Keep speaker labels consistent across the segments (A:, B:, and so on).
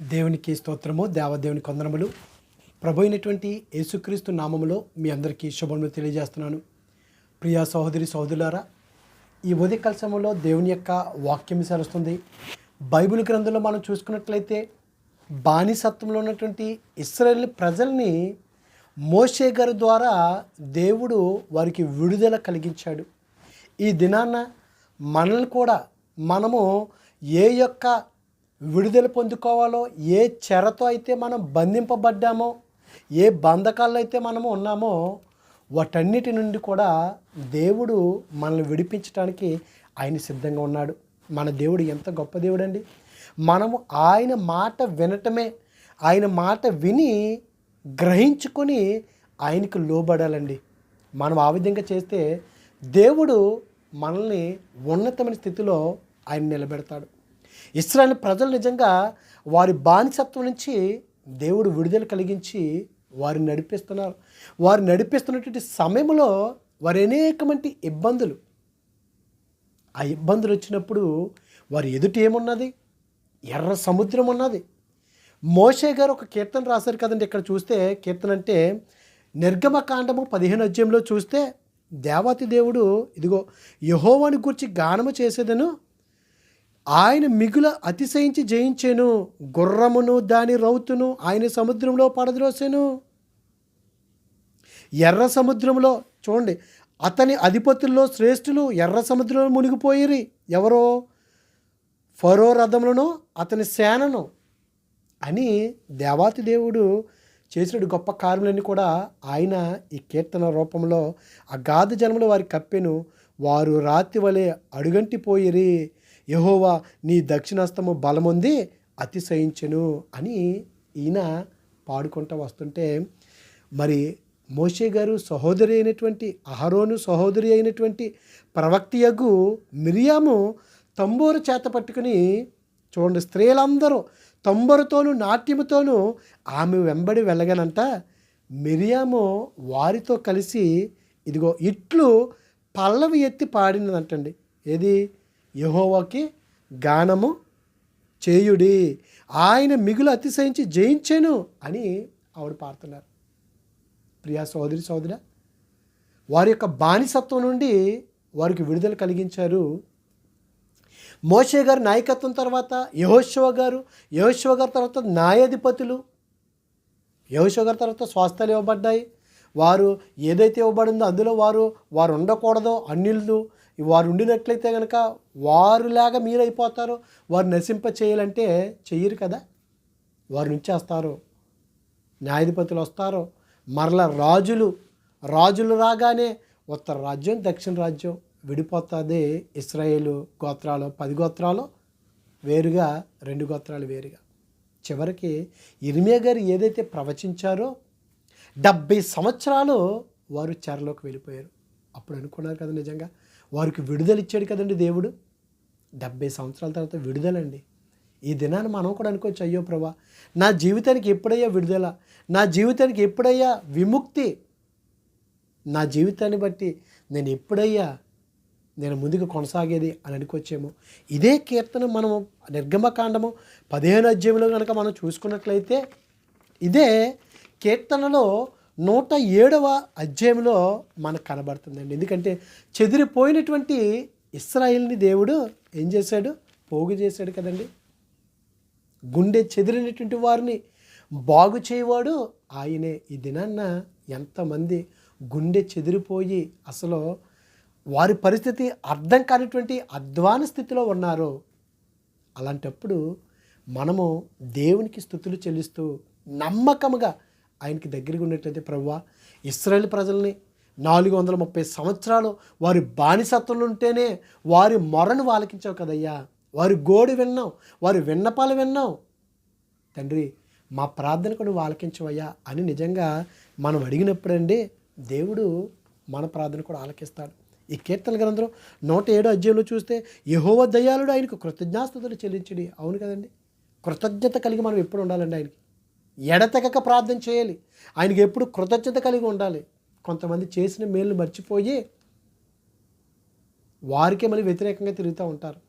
A: దేవునికి స్తోత్రము దేవదేవుని కొందనములు. ప్రభు అయినటువంటి యేసుక్రీస్తు నామములో మీ అందరికీ శుభములు తెలియజేస్తున్నాను. ప్రియా సహోదరి సహోదరులారా ఈ ఉదయకాల సమయంలో దేవుని యొక్క వాక్యం సరుస్తుంది బైబిల్ గ్రంథంలో మనం చూసుకున్నట్లయితే బానిసత్వంలో ఉన్నటువంటి ఇస్రాయేల్ ప్రజల్ని మోషే గారి ద్వారా దేవుడు వారికి విడుదల కలిగించాడు. ఈ దినాన మనల్ని కూడా మనము ఏ యొక్క విడుదల పొందుకోవాలో ఏ చెరతో అయితే మనం బంధింపబడ్డామో ఏ బంధకాల్లో అయితే మనము ఉన్నామో వాటన్నిటి నుండి కూడా దేవుడు మనల్ని విడిపించడానికి ఆయన సిద్ధంగా ఉన్నాడు. మన దేవుడు ఎంత గొప్ప దేవుడు అండి మనము ఆయన మాట వినటమే ఆయన మాట విని గ్రహించుకొని ఆయనకు లోబడాలండి. మనం ఆ విధంగా చేస్తే దేవుడు మనల్ని ఉన్నతమైన స్థితిలో ఆయన నిలబెడతాడు. ఇస్రాయల్ ప్రజలు నిజంగా వారి బానిసత్వం నుంచి దేవుడు విడుదల కలిగించి వారిని నడిపిస్తున్నారు. వారు నడిపిస్తున్నటువంటి సమయంలో వారు అనేకమంటి ఇబ్బందులు. ఆ ఇబ్బందులు వచ్చినప్పుడు వారి ఎదుట ఏమున్నది? ఎర్ర సముద్రం ఉన్నది. మోషే గారు ఒక కీర్తన రాశారు కదండి ఇక్కడ చూస్తే. కీర్తన అంటే నిర్గమకాండము పదిహేను అధ్యాయంలో చూస్తే దేవాతి దేవుడు ఇదిగో యహోవాని గురించి గానము చేసేదను ఆయన మిగుల అతిశయించి జయించాను గుర్రమును దాని రౌతును ఆయన సముద్రంలో పడద్రోసెను. ఎర్ర సముద్రంలో చూడండి అతని అధిపతుల్లో శ్రేష్ఠులు ఎర్ర సముద్రంలో మునిగిపోయిరి. ఎవరో? ఫరో రథములను అతని సేనను అని దేవాతి దేవుడు చేసిన గొప్ప కార్యములన్నీ కూడా ఆయన ఈ కీర్తన రూపంలో ఆ గాధ జన్మలో వారి కప్పెను. వారు రాత్రి వలె అడుగంటిపోయిరి. యహోవా నీ దక్షిణాస్తము బలముంది అతిశయించెను అని ఈయన పాడుకుంటూ వస్తుంటే మరి మోషే గారు సహోదరి అయినటువంటి అహరోను సహోదరి అయినటువంటి ప్రవక్తియగు మిరియాము తంబూరు చేత పట్టుకుని చూడండి స్త్రీలందరూ తంబరుతోనూ నాట్యముతోనూ ఆమె వెంబడి వెళ్ళగనంట మిరియాము వారితో కలిసి ఇదిగో ఇట్లు పల్లవి ఎత్తి పాడినదంటండి. ఏది? యహోవాకి గానము చేయుడి. ఆయన మిగులు అతిశయించి జయించాను అని ఆవిడ పాడుతున్నారు. ప్రియా సోదరి సోదర వారి యొక్క బానిసత్వం నుండి వారికి విడుదల కలిగించారు. మోషే గారి నాయకత్వం తర్వాత యహోశివ గారు యహోశివ గారి తర్వాత న్యాయాధిపతులు యహోశివ గారి తర్వాత స్వాస్థలు ఇవ్వబడ్డాయి. వారు ఏదైతే ఇవ్వబడిందో అందులో వారు వారు ఉండకూడదో అన్నిళ్ళు వారు ఉండినట్లయితే కనుక వారులాగా మీరైపోతారు వారు నశింప చేయాలంటే చెయ్యరు కదా. వారు నుంచేస్తారు న్యాయాధిపతులు వస్తారు మరల రాజులు రాజులు రాగానే ఉత్తర రాజ్యం దక్షిణ రాజ్యం విడిపోతుంది. ఇస్రాయేలు గోత్రాలు పది గోత్రాలు వేరుగా రెండు గోత్రాలు వేరుగా. చివరికి ఇర్మియా గారు ఏదైతే ప్రవచించారో డెబ్బై సంవత్సరాలు వారు చెరలోకి వెళ్ళిపోయారు. అప్పుడు అనుకున్నారు కదా నిజంగా. వారికి విడుదల ఇచ్చాడు కదండి దేవుడు? డెబ్బై సంవత్సరాల తర్వాత విడుదలండి. ఈ దినాన్ని మనం కూడా అనుకోవచ్చు అయ్యో ప్రభా నా జీవితానికి ఎప్పుడయ్యా విడుదల? నా జీవితానికి ఎప్పుడయ్యా విముక్తి? నా జీవితాన్ని బట్టి నేను ఎప్పుడయ్యా నేను ముందుకు కొనసాగేది అని అనుకోవచ్చేమో. ఇదే కీర్తన మనము నిర్గమకాండము పదిహేను అధ్యాయంలో కనుక మనం చూసుకున్నట్లయితే ఇదే కీర్తనలో నూట ఏడవ అధ్యాయంలో మనకు కనబడుతుందండి. ఎందుకంటే చెదిరిపోయినటువంటి ఇస్రాయిల్ని దేవుడు ఏం చేశాడు? పోగు చేశాడు కదండి. గుండె చెదిరినటువంటి వారిని బాగు చేయవాడు ఆయనే. ఈ దినాన్న ఎంతమంది గుండె చెదిరిపోయి అసలు వారి పరిస్థితి అర్థం కానిటువంటి అధ్వాన స్థితిలో ఉన్నారు. అలాంటప్పుడు మనము దేవునికి స్థుతులు చెల్లిస్తూ నమ్మకముగా ఆయనకి దగ్గరగా ఉన్నట్లయితే ప్రభువా ఇస్రాయేల్ ప్రజల్ని నాలుగు వందల ముప్పై సంవత్సరాలు వారి బానిసత్వంలో ఉంటేనే వారి మొరను వాలకించావు కదయ్యా. వారి గోడు విన్నావు వారి విన్నపాలు విన్నావు. తండ్రి మా ప్రార్థన కూడా ఆలకించవయ్యా అని నిజంగా మనం అడిగినప్పుడండి దేవుడు మన ప్రార్థన కూడా ఆలకిస్తాడు. ఈ కీర్తన గ్రంథం నూట ఏడో అధ్యాయంలో చూస్తే యహోవ దయాళుడు ఆయనకు కృతజ్ఞాస్తుతులు చెల్లించడి. అవును కదండి. కృతజ్ఞత కలిగి మనం ఎప్పుడు ఉండాలండి ఆయనకి? ఎడతెగక ప్రార్థన చేయాలి. ఆయనకి ఎప్పుడు కృతజ్ఞత కలిగి ఉండాలి. కొంతమంది చేసిన మేలు మర్చిపోయి వారికే మళ్ళీ వ్యతిరేకంగా తిరుగుతూ ఉంటారు.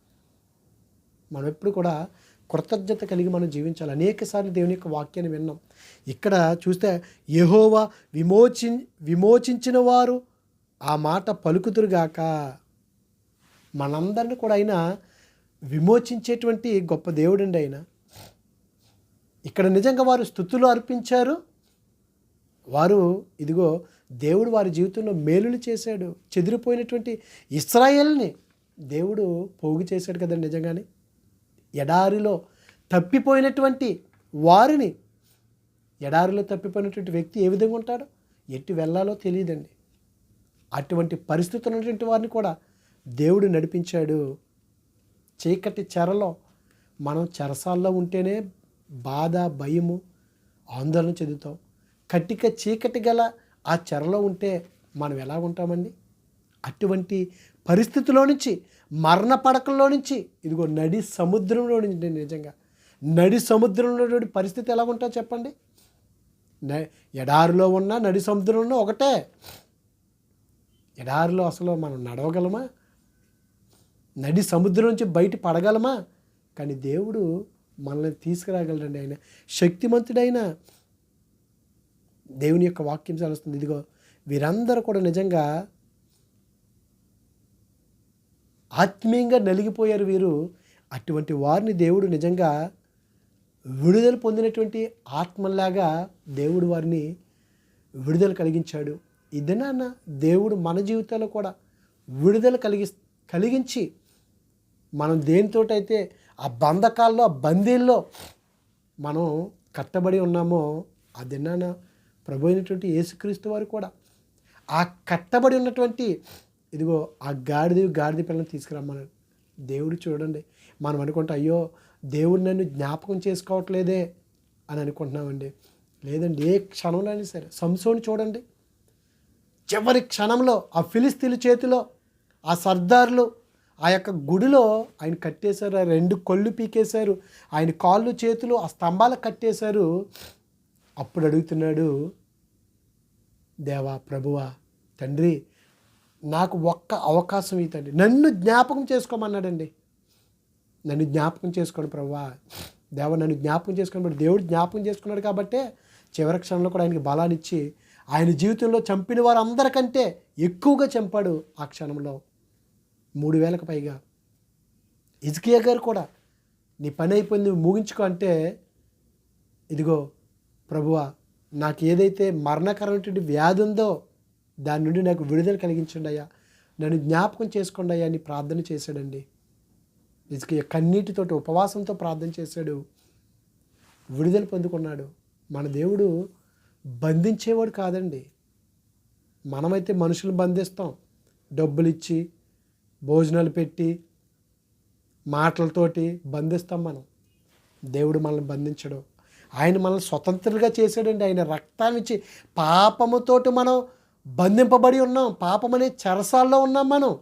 A: మనం ఎప్పుడు కూడా కృతజ్ఞత కలిగి మనం జీవించాలి. అనేకసార్లు దేవుని యొక్క వాక్యాన్ని విన్నాం. ఇక్కడ చూస్తే యహోవా విమోచి విమోచించిన వారు ఆ మాట పలుకుతురుగాక మనందరిని కూడా ఆయన విమోచించేటువంటి గొప్ప దేవుడండి ఆయన. ఇక్కడ నిజంగా వారు స్థుతులు అర్పించారు. వారు ఇదిగో దేవుడు వారి జీవితంలో మేలులు చేశాడు. చెదిరిపోయినటువంటి ఇస్రాయేల్ని దేవుడు పోగు చేశాడు కదండి నిజంగానే. ఎడారిలో తప్పిపోయినటువంటి వారిని ఎడారిలో తప్పిపోయినటువంటి వ్యక్తి ఏ విధంగా ఉంటాడో ఎట్టి వెళ్ళాలో తెలియదండి. అటువంటి పరిస్థితులు ఉన్నటువంటి వారిని కూడా దేవుడు నడిపించాడు. చీకటి చెరలో మనం చెరసాల్లో ఉంటేనే బాధ భయము ఆందోళన చెందుతాం. కట్టిక చీకటి గల ఆ చెరలో ఉంటే మనం ఎలా ఉంటామండి? అటువంటి పరిస్థితిలో నుంచి మరణ పడకల్లో నుంచి ఇదిగో నడి సముద్రంలో నుంచి నిజంగా నడి సముద్రంలో పరిస్థితి ఎలా ఉంటుందో చెప్పండి? ఎడారిలో ఉన్న నడి సముద్రంలో ఒకటే. ఎడారిలో అసలు మనం నడవగలమా? నడి సముద్రం నుంచి బయట పడగలమా? కానీ దేవుడు మనల్ని తీసుకురాగలడండి ఆయన. శక్తిమంతుడైన దేవుని యొక్క వాక్యం చదువుతుంది ఇదిగో వీరందరూ కూడా నిజంగా ఆత్మీయంగా నలిగిపోయారు వీరు. అటువంటి వారిని దేవుడు నిజంగా విడుదల పొందినటువంటి ఆత్మలాగా దేవుడు వారిని విడుదల కలిగించాడు. ఇదేనా దేవుడు మన జీవితంలో కూడా విడుదల కలిగి కలిగించి మనం దేనితోటైతే ఆ బంధకాల్లో ఆ బందీల్లో మనం కట్టబడి ఉన్నామో అది ప్రభు అయినటువంటి యేసుక్రీస్తు వారు కూడా ఆ కట్టబడి ఉన్నటువంటి ఇదిగో ఆ గాడిది గాడిద పిల్లని తీసుకురమ్మన్నాడు దేవుడు చూడండి. మనం అనుకుంటే అయ్యో దేవుడు నన్ను జ్ఞాపకం చేసుకోవట్లేదే అని అనుకుంటున్నామండి. లేదండి ఏ క్షణంలో అయినా సరే సంసోని చూడండి. చివరి క్షణంలో ఆ ఫిలిస్తీన్ల చేతిలో ఆ సర్దార్లు ఆ యొక్క గుడిలో ఆయన కట్టేశారు రెండు కొళ్ళు పీకేశారు ఆయన కాళ్ళు చేతులు ఆ స్తంభాలు కట్టేశారు. అప్పుడు అడుగుతున్నాడు దేవా ప్రభువా తండ్రి నాకు ఒక్క అవకాశం ఈ తండ్రి నన్ను జ్ఞాపకం చేసుకోమన్నాడండి. నన్ను జ్ఞాపకం చేసుకోండి ప్రభువా. దేవ నన్ను జ్ఞాపకం చేసుకున్నాడు దేవుడు జ్ఞాపకం చేసుకున్నాడు కాబట్టే చివరి క్షణంలో కూడా ఆయనకి బలాన్ని ఇచ్చి ఆయన జీవితంలో చంపిన వారందరికంటే ఎక్కువగా చంపాడు ఆ క్షణంలో. మూడు వేలకు పైగా. ఇజ్కియా గారు కూడా నీ పని అయిపోయింది ముగించుకో అంటే ఇదిగో ప్రభువా నాకు ఏదైతే మరణకరమైనటువంటి వ్యాధి ఉందో దాని నుండి నాకు విడుదల కలిగించండి అయ్యా. నన్ను జ్ఞాపకం చేసుకోండి అయ్యా అని ప్రార్థన చేశాడండి. ఇసుక కన్నీటితోటి ఉపవాసంతో ప్రార్థన చేశాడు. విడుదల పొందుకున్నాడు. మన దేవుడు బంధించేవాడు కాదండి. మనమైతే మనుషులు బంధిస్తాం. డబ్బులు ఇచ్చి భోజనాలు పెట్టి మాటలతోటి బంధిస్తాం మనం. దేవుడు మనల్ని బంధించడు. ఆయన మనల్ని స్వతంత్రులుగా చేశాడండి. ఆయన రక్తాన్ని ఇచ్చి పాపముతోటి మనం బంధింపబడి ఉన్నాం. పాపం అనే చెరసాల్లో ఉన్నాం మనం.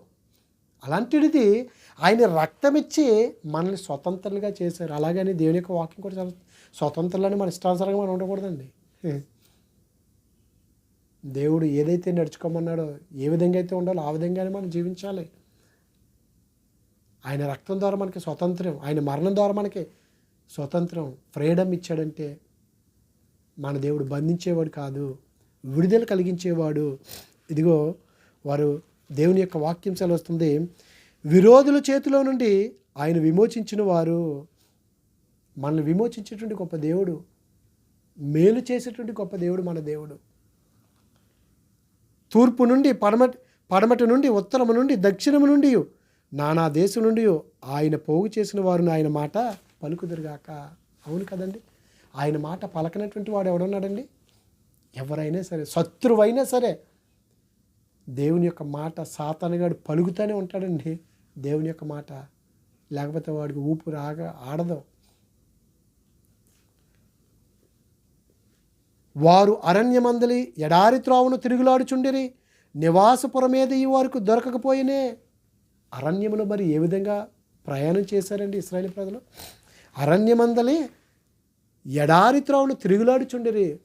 A: అలాంటిది ఆయన రక్తం ఇచ్చి మనల్ని స్వతంత్రులుగా చేశారు. అలాగని దేవుని యొక్క వాక్యం కూడా చాలా స్వతంత్రులని మన ఇష్టానుసారంగా మనం ఉండకూడదండి. దేవుడు ఏదైతే నడుచుకోమన్నాడో ఏ విధంగా అయితే ఉండాలో ఆ విధంగానే మనం జీవించాలి. ఆయన రక్తం ద్వారా మనకి స్వతంత్రం ఆయన మరణం ద్వారా మనకి స్వతంత్రం ఫ్రీడమ్ ఇచ్చాడంటే మన దేవుడు బంధించేవాడు కాదు విడుదల కలిగించేవాడు. ఇదిగో వారు దేవుని యొక్క వాక్యం సెలవుస్తుంది. విరోధుల చేతిలో నుండి ఆయన విమోచించిన వారు మనల్ని విమోచించేటువంటి గొప్ప దేవుడు మేలు చేసేటువంటి గొప్ప దేవుడు మన దేవుడు. తూర్పు నుండి పడమటి పడమటి నుండి ఉత్తరము నుండి దక్షిణము నుండి నానా దేశం నుండి ఆయన పోగు చేసిన వారిని ఆయన మాట పలుకుదురుగాక. అవును కదండి? ఆయన మాట పలకనటువంటి వాడు ఎవడున్నాడండి? ఎవరైనా సరే శత్రువైనా సరే దేవుని యొక్క మాట సాతానగాడు పలుకుతూనే ఉంటాడండి. దేవుని యొక్క మాట లేకపోతే వాడికి ఊపు రాగ ఆడదు. వారు అరణ్యమందలి ఎడారి త్రోవను తిరుగులాడుచుండిరి నివాసపురమేద ఈ వారికి దొరకకపోయినే అరణ్యమును మరి ఏ విధంగా ప్రయాణం చేశారండి ఇస్రాయేల్ ప్రజలు? అరణ్యమందలి ఎడారి త్రోవను తిరుగులాడుచుండిరి.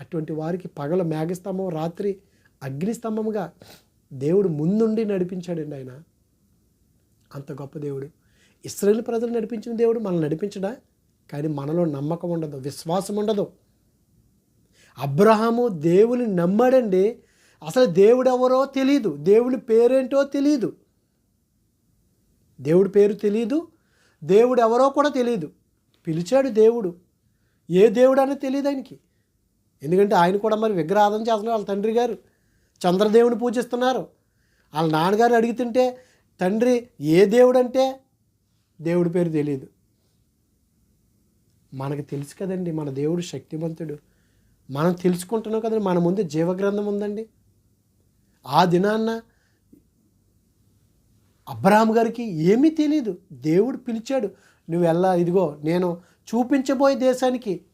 A: అటువంటి వారికి పగల మేఘస్తంభం రాత్రి అగ్నిస్తంభముగా దేవుడు ముందుండి నడిపించాడండి ఆయన. అంత గొప్ప దేవుడు. ఇస్రాయేల్ ప్రజలు నడిపించిన దేవుడు మనల్ని నడిపించడా? కానీ మనలో నమ్మకం ఉండదు విశ్వాసం ఉండదు. అబ్రహాము దేవుని నమ్మాడండి. అసలు దేవుడు ఎవరో తెలియదు దేవుని పేరేంటో తెలియదు దేవుడి పేరు తెలియదు దేవుడు ఎవరో కూడా తెలియదు పిలిచాడు దేవుడు. ఏ దేవుడు అనేది తెలియదు ఆయనకి. ఎందుకంటే ఆయన కూడా మరి విగ్రహాదం చేస్తున్నారు వాళ్ళ తండ్రి గారు. చంద్రదేవుని పూజిస్తున్నారు. వాళ్ళ నాన్నగారు అడుగుతుంటే తండ్రి ఏ దేవుడు అంటే దేవుడి పేరు తెలియదు మనకు తెలుసు కదండి మన దేవుడు శక్తివంతుడు మనం తెలుసుకుంటున్నాం కదండి మన ముందు జీవగ్రంథం ఉందండి. ఆ దినాన్న అబ్రహాం గారికి ఏమీ తెలియదు దేవుడు పిలిచాడు నువ్వు వెళ్ళా ఇదిగో నేను చూపించబోయే దేశానికి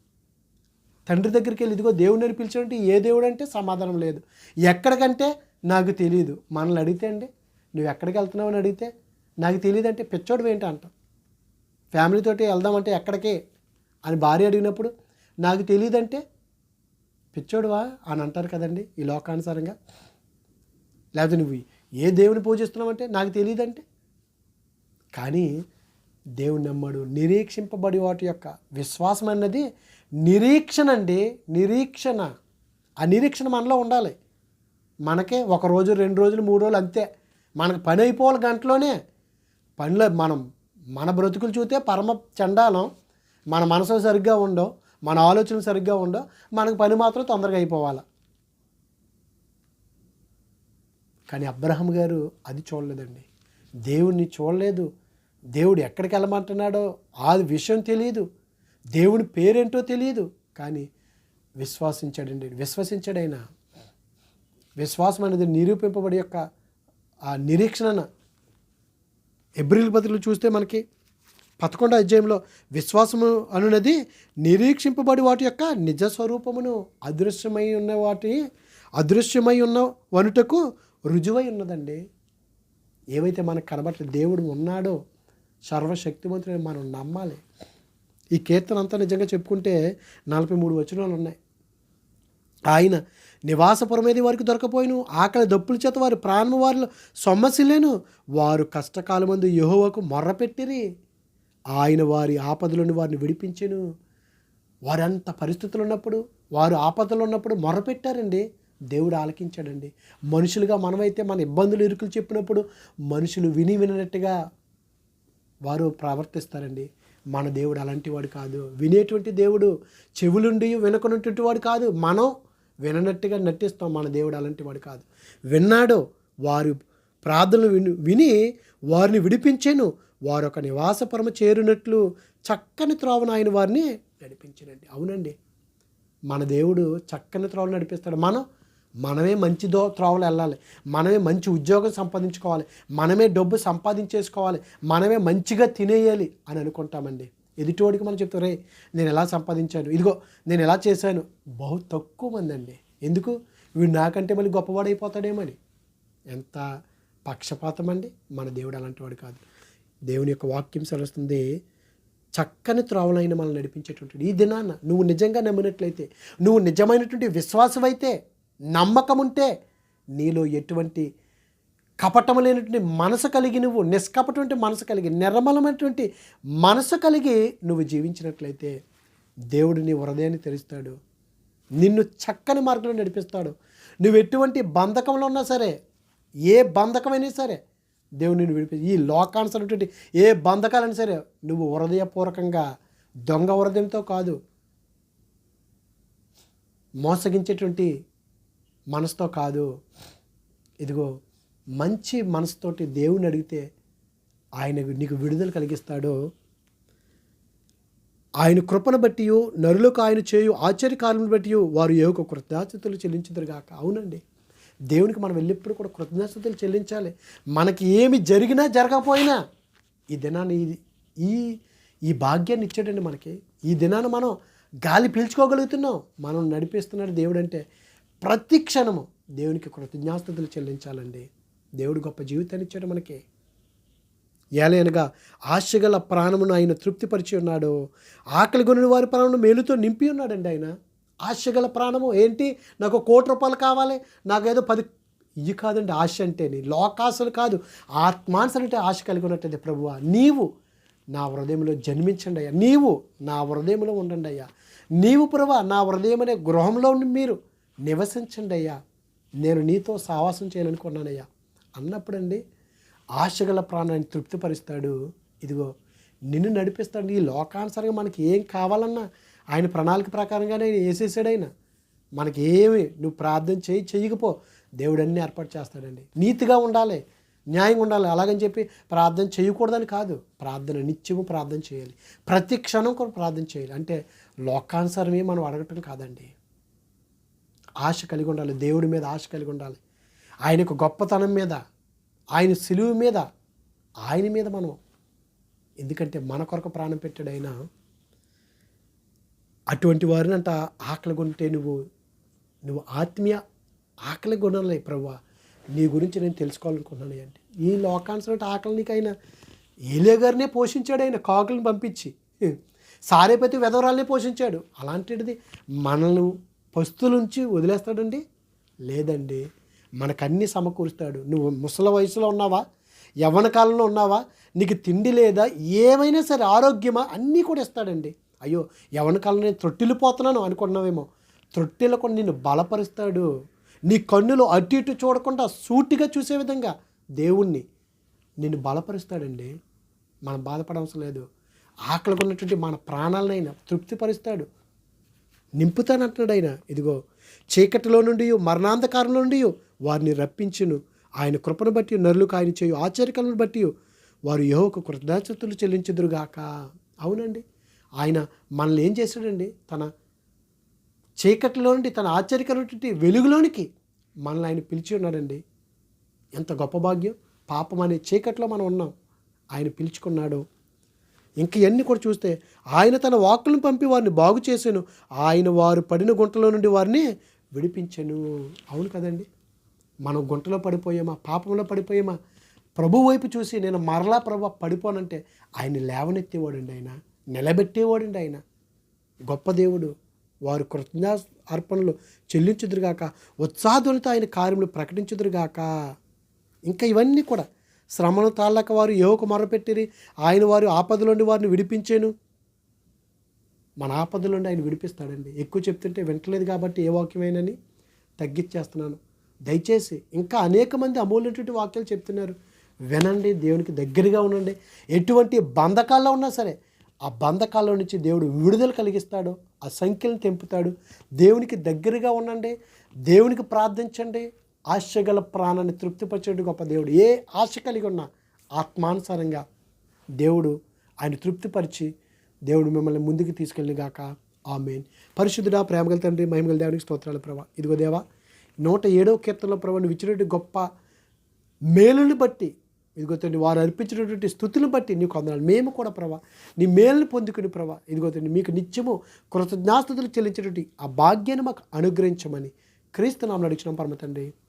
A: తండ్రి దగ్గరికి వెళ్ళి ఇదిగో దేవుడిని పిలిచాడంటే ఏ దేవుడు అంటే సమాధానం లేదు. ఎక్కడికంటే నాకు తెలియదు మనల్ని అడిగితే అండి నువ్వు ఎక్కడికి వెళ్తున్నావు అని అడిగితే నాకు తెలియదు అంటే పిచ్చోడు ఏంటి అంటాం. ఫ్యామిలీతోటి వెళ్దామంటే ఎక్కడికే? అని భార్య అడిగినప్పుడు నాకు తెలియదంటే పిచ్చోడువా అని అంటారు కదండి ఈ లోకానుసారంగా. లేకపోతే నువ్వు ఏ దేవుని పూజిస్తున్నామంటే నాకు తెలియదంటే కానీ దేవుని నమ్మడు నిరీక్షింపబడి వాటి యొక్క విశ్వాసం అన్నది నిరీక్షణ అండి. నిరీక్షణ. ఆ నిరీక్షణ మనలో ఉండాలి. మనకే ఒక రోజు రెండు రోజులు మూడు రోజులు అంతే. మనకు పని అయిపోవాలి గంటలోనే. పనిలో మనం మన బ్రతుకులు చూస్తే పరమ చండాలం. మన మనసు సరిగ్గా ఉండవు. మన ఆలోచనలు సరిగ్గా ఉండవు. మనకు పని మాత్రం తొందరగా అయిపోవాలి. కానీ అబ్రహం గారు అది చూడలేదండి. దేవుణ్ణి చూడలేదు. దేవుడు ఎక్కడికి వెళ్ళమంటున్నాడో ఆ విషయం తెలియదు దేవుని పేరేంటో తెలియదు కానీ విశ్వాసించాడండి. విశ్వసించాడైనా విశ్వాసం అనేది నిరూపింపబడి యొక్క ఆ నిరీక్షణ ఎబ్రిల్ పత్రికలు చూస్తే మనకి పదకొండో అధ్యాయంలో విశ్వాసము అనున్నది నిరీక్షింపబడి వాటి యొక్క నిజ స్వరూపమును అదృశ్యమై ఉన్న వాటి అదృశ్యమై ఉన్న వనుటకు రుజువై ఉన్నదండి. ఏవైతే మనకు కనబడలేదు దేవుడు ఉన్నాడో సర్వశక్తివంతుడని మనం నమ్మాలి. ఈ కీర్తన అంతా నిజంగా చెప్పుకుంటే నలభై మూడు వచనాలు ఉన్నాయి. ఆయన నివాసపురమేది వారికి దొరకపోయిను ఆకలి దప్పుల చేత వారి ప్రాణము వారిలో సొమ్మసిలేను వారు కష్టకాలమందు యహోవకు మొర్రపెట్టిరి. ఆయన వారి ఆపదలను వారిని విడిపించెను. వారంత పరిస్థితులు ఉన్నప్పుడు వారు ఆపదలు ఉన్నప్పుడు మొర్రపెట్టారండి. దేవుడు ఆలకించాడండి. మనుషులుగా మనమైతే మన ఇబ్బందులు ఇరుకులు చెప్పినప్పుడు మనుషులు విని వినట్టుగా వారు ప్రవర్తిస్తారండి. మన దేవుడు అలాంటి వాడు కాదు. వినేటువంటి దేవుడు చెవులుండి వినకున్నటువంటి వాడు కాదు. మనం విననట్టుగా నటిస్తాం. మన దేవుడు అలాంటి వాడు కాదు. విన్నాడు వారు ప్రార్థనలు విని విని వారిని విడిపించాను. వారు ఒక నివాసపరమ చేరినట్లు చక్కని త్రోవను ఆయన వారిని నడిపించానండి. అవునండి. మన దేవుడు చక్కని త్రోవలు నడిపిస్తాడు. మనం మనమే మంచి దో త్రోవలు వెళ్ళాలి. మనమే మంచి ఉద్యోగం సంపాదించుకోవాలి. మనమే డబ్బు సంపాదించేసుకోవాలి. మనమే మంచిగా తినేయాలి అని అనుకుంటామండి. ఎదుటివాడికి మనం చెప్తాం రే నేను ఎలా సంపాదించాను? ఇదిగో నేను ఎలా చేశాను? బహు తక్కువ మంది అండి. ఎందుకు? వీడు నాకంటే మళ్ళీ గొప్పవాడైపోతాడేమని ఎంత పక్షపాతం అండి. మన దేవుడు అలాంటి వాడు కాదు. దేవుని యొక్క వాక్యం సెలవుస్తుంది చక్కని త్రోవలైన మనల్ని నడిపించేటువంటి ఈ దినాన్న నువ్వు నిజంగా నమ్మినట్లయితే నువ్వు నిజమైనటువంటి విశ్వాసం అయితే నమ్మకం ఉంటే నీలో ఎటువంటి కపటం లేనటువంటి మనసు కలిగి నువ్వు నిష్కపటువంటి మనసు కలిగి నిర్మలమైనటువంటి మనసు కలిగి నువ్వు జీవించినట్లయితే దేవుడు నీ హృదయాన్ని తెరుస్తాడు. నిన్ను చక్కని మార్గంలో నడిపిస్తాడు. నువ్వు ఎటువంటి బంధకంలో ఉన్నా సరే ఏ బంధకమైనా సరే దేవుడు నిన్ను విడిపి ఈ లోకానుసరటువంటి ఏ బంధకాలైనా సరే నువ్వు హృదయపూర్వకంగా దొంగ హృదయంతో కాదు మోసగించేటువంటి మనసుతో కాదు. ఇదిగో మంచి మనసుతోటి దేవుని అడిగితే ఆయన నీకు విడుదల కలిగిస్తాడో. ఆయన కృపను బట్టి నరులకు ఆయన చేయు ఆశ్చర్యకాలను బట్టి వారు ఏ ఒక కృతజ్ఞతలు చెల్లించుదురుగాక అవునండి. దేవునికి మనం వెళ్ళినప్పుడు కూడా కృతజ్ఞతలు చెల్లించాలి. మనకి ఏమి జరిగినా జరగకపోయినా ఈ దినాన్ని ఇది ఈ ఈ భాగ్యాన్ని ఇచ్చాడండి మనకి. ఈ దినాన్ని మనం గాలి పీల్చుకోగలుగుతున్నాం. మనం నడిపిస్తున్నాడు దేవుడు అంటే ప్రతి క్షణము దేవునికి కృతజ్ఞాస్తుతులు చెల్లించాలండి. దేవుడు గొప్ప జీవితాన్ని ఇచ్చాడు మనకి. ఏలైనగా ఆశగల ప్రాణమును ఆయన తృప్తిపరిచి ఉన్నాడు. ఆకలి కొనిన వారి ప్రాణమును మేలుతో నింపి ఉన్నాడండి ఆయన. ఆశగల ప్రాణము ఏంటి? నాకు కోటి రూపాయలు కావాలి. నాకు ఏదో పది ఇవి కాదండి ఆశ అంటేని. లోకాశలు కాదు. ఆత్మాంసలు అంటే ఆశ కలిగి ఉన్నట్టు ప్రభువ నీవు నా హృదయంలో జన్మించండి అయ్యా. నీవు నా హృదయంలో ఉండండి అయ్యా. నీవు ప్రభా నా హృదయం అనే గృహంలో ఉండి మీరు నివసించండి అయ్యా నేను నీతో సావాసం చేయాలనుకున్నానయ్యా. అన్నప్పుడండి ఆశగల ప్రాణాన్ని తృప్తిపరుస్తాడు. ఇదిగో నిన్ను నడిపిస్తాడు. ఈ లోకానుసారంగా మనకి ఏం కావాలన్నా ఆయన ప్రణాళిక ప్రకారంగానే ఆయన వేసేసాడు ఆయన మనకి ఏమి నువ్వు ప్రార్థన చేయి చేయకపో. దేవుడు అన్నీ ఏర్పాటు చేస్తాడండి. నీతిగా ఉండాలి న్యాయంగా ఉండాలి. అలాగని చెప్పి ప్రార్థన చేయకూడదని కాదు. ప్రార్థన నిత్యము ప్రార్థన చేయాలి. ప్రతి క్షణం కూడా ప్రార్థన చేయాలి. అంటే లోకానుసారమే మనం అడగటం కాదండి. ఆశ కలిగి ఉండాలి దేవుడి మీద ఆశ కలిగి ఉండాలి. ఆయన యొక్క గొప్పతనం మీద ఆయన సిలువు మీద ఆయన మీద మనం ఎందుకంటే మన కొరకు ప్రాణం పెట్టాడు ఆయన అటువంటి వారిని అంట ఆకలి కొంటే నువ్వు నువ్వు ఆత్మీయ ఆకలి కొనాలి ప్రభా నీ గురించి నేను తెలుసుకోవాలనుకుంటున్నాను అంటే ఈ లోకానుసరి ఆకలి నీకైనా. ఏలే గారినే పోషించాడు ఆయన కాకులను పంపించి. సారేపతి వెదవరాలనే పోషించాడు. అలాంటిది మనల్ని పస్తులుంచి వదిలేస్తాడండి? లేదండి. మనకన్నీ సమకూరుస్తాడు. నువ్వు ముసల వయసులో ఉన్నావా? యవ్వన కాలంలో ఉన్నావా? నీకు తిండి లేదా? ఏమైనా సరే ఆరోగ్యమా? అన్నీ కూడా ఇస్తాడండి. అయ్యో యవ్వన కాలంలో నేను త్రొట్టిల్లిపోతున్నాను అనుకున్నావేమో త్రొట్టిల్లకుండా నిన్ను బలపరుస్తాడు. నీ కన్నులు అటు ఇటు చూడకుండా సూటిగా చూసే విధంగా దేవుణ్ణి నిన్ను బలపరుస్తాడండి. మనం బాధపడవసరం లేదు. ఆకలిగా ఉన్నటువంటి మన ప్రాణాలనైనా తృప్తిపరుస్తాడు. నింపుతానంటున్నాడు ఆయన ఇదిగో చీకటిలో నుండి మరణాంధకారంలో నుండి వారిని రప్పించును. ఆయన కృపను బట్టి నరులకు ఆయన చేయు ఆచరికలను బట్టి వారు యహోకు కృతజ్ఞతలు చెల్లించుదురుగాక. అవునండి. ఆయన మనల్ని ఏం చేశాడండి? తన చీకటిలో నుండి తన ఆశ్చర్యకరమైనటువంటి వెలుగులోనికి మనల్ని ఆయన పిలిచి ఉన్నాడండి. ఎంత గొప్ప భాగ్యం. పాపం అనే చీకట్లో మనం ఉన్నాం. ఆయన పిలుచుకున్నాడు. ఇంక ఇవన్నీ కూడా చూస్తే ఆయన తన వాక్కులను పంపి వారిని బాగు చేశాను. ఆయన వారు పడిన గుంటలో నుండి వారిని విడిపించను. అవును కదండి? మనం గుంటలో పడిపోయామా? పాపంలో పడిపోయామా? ప్రభు వైపు చూసి నేను మరలా ప్రభు పడిపోనంటే ఆయన లేవనెత్తేవాడండి ఆయన. నిలబెట్టేవాడండి ఆయన. గొప్ప దేవుడు. వారు కృతజ్ఞా అర్పణలు చెల్లించుదురుగాక ఉత్సాహులతో ఆయన కార్యములు ప్రకటించుదురుగాక. ఇంకా ఇవన్నీ కూడా శ్రమను తాళ్ళక వారు ఏవకు మొరపెట్టిరి. ఆయన వారు ఆపదలోండి వారిని విడిపించాను. మన ఆపదలోండి ఆయన విడిపిస్తాడండి. ఎక్కువ చెప్తుంటే వింటలేదు కాబట్టి ఏ వాక్యమేనని తగ్గించేస్తున్నాను. దయచేసి ఇంకా అనేక మంది అమూల్యటువంటి వాక్యాలు చెప్తున్నారు. వినండి దేవునికి దగ్గరగా ఉండండి. ఎటువంటి బంధకాల్లో ఉన్నా సరే ఆ బంధకాల్లో నుంచి దేవుడు విడుదల కలిగిస్తాడు ఆ సంఖ్యలను తెంపుతాడు. దేవునికి దగ్గరగా ఉండండి. దేవునికి ప్రార్థించండి. ఆశగల ప్రాణాన్ని తృప్తిపరిచేటు గొప్ప దేవుడు. ఏ ఆశ కలిగి ఉన్నా ఆత్మానుసారంగా దేవుడు ఆయన తృప్తిపరిచి దేవుడు మిమ్మల్ని ముందుకు తీసుకెళ్ళిన గాక. ఆమెన్. పరిశుద్ధుడా ప్రేమగల తండ్రి మహిమగల దేవునికి స్తోత్రాలు ప్రభా. ఇదిగో దేవా నూట ఏడవ కీర్తనలో ప్రభా నువ్వు ఇచ్చినటువంటి గొప్ప మేలుని బట్టి ఇదిగో తండ్రి వారు అర్పించినటువంటి స్థుతులను బట్టి నీకు అందనాలు మేము కూడా ప్రభా నీ మేలుని పొందుకుని ప్రభా ఇదిగో తండ్రి మీకు నిత్యము కృతజ్ఞాస్తుతులు చెల్లించినటువంటి ఆ భాగ్యాన్ని మాకు అనుగ్రహించమని క్రీస్తు నామం అడిగినాం పరమ తండ్రి.